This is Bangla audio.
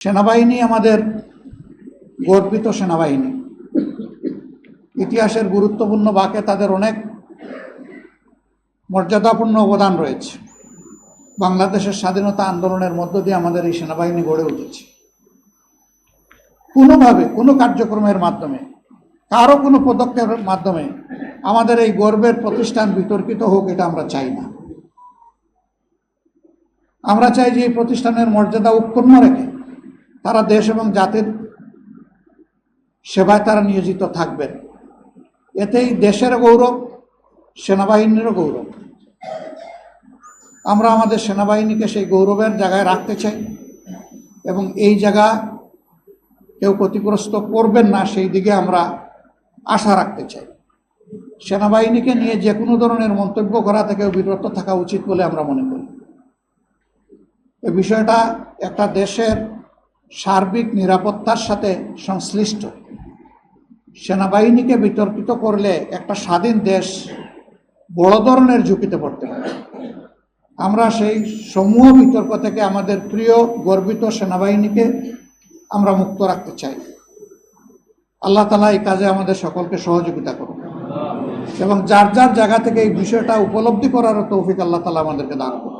সেনাবাহিনী আমাদের গর্বিত সেনাবাহিনী। ইতিহাসের গুরুত্বপূর্ণ বাঁকে তাদের অনেক মর্যাদাপূর্ণ অবদান রয়েছে। বাংলাদেশের স্বাধীনতা আন্দোলনের মধ্য দিয়ে আমাদের এই সেনাবাহিনী গড়ে উঠেছে। কোনোভাবে, কোনো কার্যক্রমের মাধ্যমে, কারও কোনো পদক্ষেপের মাধ্যমে আমাদের এই গর্বের প্রতিষ্ঠান বিতর্কিত হোক এটা আমরা চাই না। আমরা চাই যে এই প্রতিষ্ঠানের মর্যাদা উৎপন্ন রেখে তারা দেশ এবং জাতির সেবায় তারা নিয়োজিত থাকবেন। এতেই দেশের গৌরব সেনাবাহিনীরও গৌরব। আমরা আমাদের সেনাবাহিনীকে সেই গৌরবের জায়গায় রাখতে চাই এবং এই জায়গা কেউ ক্ষতিগ্রস্ত করবেন না, সেই দিকে আমরা আশা রাখতে চাই। সেনাবাহিনীকে নিয়ে যে কোনো ধরনের মন্তব্য করা থেকেও বিরত থাকা উচিত বলে আমরা মনে করি। এই বিষয়টা একটা দেশের সার্বিক নিরাপত্তার সাথে সংশ্লিষ্ট। সেনাবাহিনীকে বিতর্কিত করলে একটা স্বাধীন দেশ বড় ধরনের ঝুঁকিতে পড়তে পারে। আমরা সেই সমূহ বিতর্ক থেকে আমাদের প্রিয় গর্বিত সেনাবাহিনীকে আমরা মুক্ত রাখতে চাই। আল্লাহ তালা এই কাজে আমাদের সকলকে সহযোগিতা করুন এবং যার যার জায়গা থেকে এই বিষয়টা উপলব্ধি করারও তৌফিক আল্লাহ তালা আমাদেরকে দান করুন।